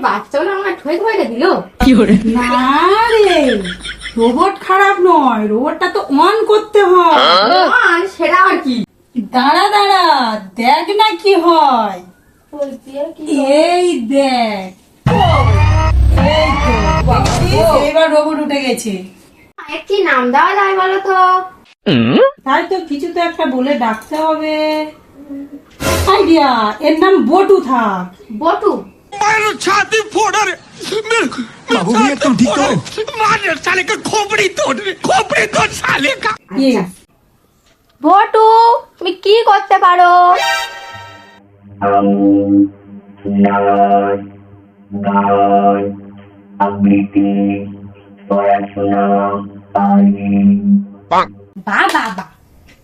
ঘুমাই ঘুমাইটা দিল? না রে রোবট খারাপ নয় রোবটটা তো অন করতে হয়। আর সেটা আর কি? দাঁড়া দাঁড়া দেখ না কি হয়। বলছি আর কি এই দেখ। এই তো এবার রোবট উঠে গেছে। কি নাম দেওয়া যায় বলো তো? তাই তো কিছু তো একটা বলে ডাকতে হবে। আইডিয়া এর নাম বটু থাক। বটু? মায়ের ছাতি কি করতে পারো? বা বাবা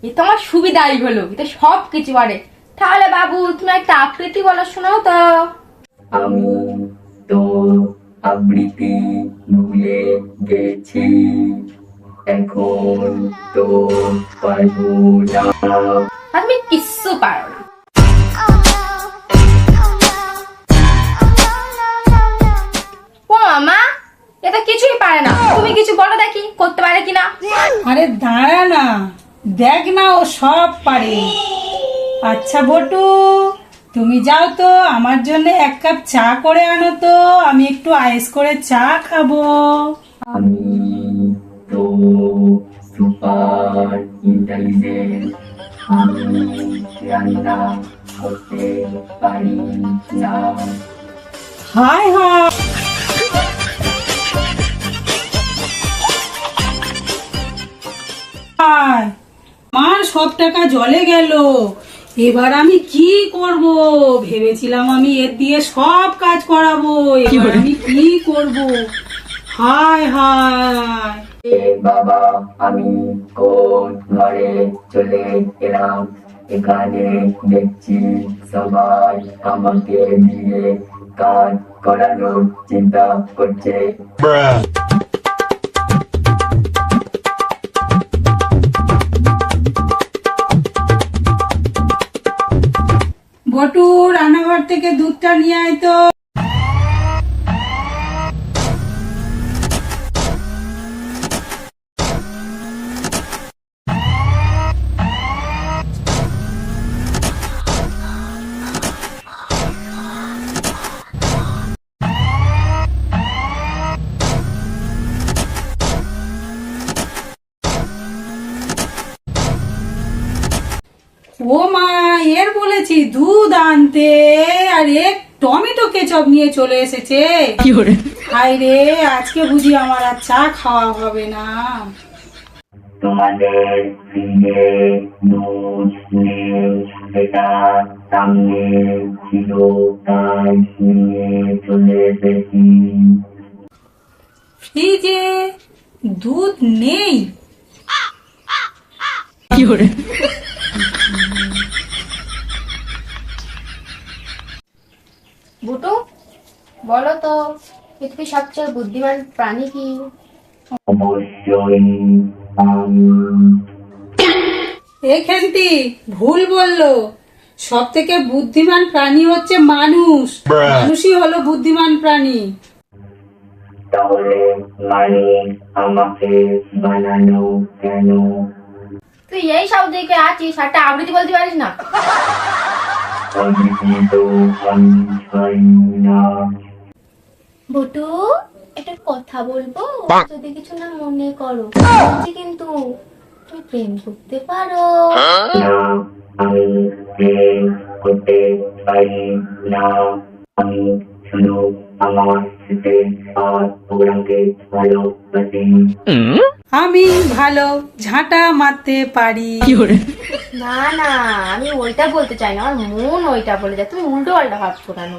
এ তোমার সুবিধাই হলো এটা সবকিছু পারে তাহলে বাবু তুমি একটা আকৃতি বলো শোনাও তো। আমি তো আবৃত্তি ভুলে গেছি। এখন তো পারব না। তুমি কিচ্ছু পারো না। ও মামা এটা কিছুই পারে না। তুমি কিছু বলো দেখি করতে পারে কিনা? আরে দাঁড়া না দেখ না ও সব পারে। আচ্ছা বটু। তুমি যাও তো আমার জন্য এক কাপ চা করে আনো তো আমি একটু আইস করে চা খাব। আমি তো সুপার ইন্টেলিজেন্ট আমি রান্না করতে পারি না। হায় হায় আমার সব টাকা জলে গেল। এবার আমি কি করব? ভেবেছিলাম আমি এর দিয়ে সব কাজ করাবো। এবার আমি কি করব? হায় হায়। বাবা আমি কোন ঘরে চলে এলাম? এখানে দেখছি সবাই আমাকে দিয়ে কাজ করানোর চিন্তা করছে। বটু রান্নাঘর থেকে দুধটা নিয়ে আয় তো। ও মা এর বলেছি দুধ আনতে। আর এক টমেটো কেচপ নিয়ে চলে এসেছে। হাই রে আজকে বুঝি আমার আর চা খাওয়া হবে না। তোমাদের নেই সেটা সামনে ছিল তাই নিয়ে চলে এসেছি। ফ্রিজে দুধ নেই। বুটু বলো তো পৃথিবীর সবচেয়ে বুদ্ধিমান প্রাণী কি? এখানটি ভুল বলল। সব থেকে বুদ্ধিমান প্রাণী হচ্ছে মানুষ। মানুষই হলো বুদ্ধিমান প্রাণী। তাহলে মানে আমাকে বানানো কেন? তুই এই সব দিকে আছিস একটা আবৃত্তি বলতে পারিস না? বুটু একটা কথা বলব? যদি কিছু না মনে করো কিন্তু তুমি প্রেম করতে পারো। না আমি প্রেম করতে পারি না আমি শুধু আমার সাথে আর প্রোগ্রামকে ভালোবাসি আমি ভালো ঝাঁটা মারতে পারি। না না আমি ওইটা বলতে চাই না আমার মন ওইটা বলে যায়। তুমি উল্টো পাল্টা ভাবছ কেন?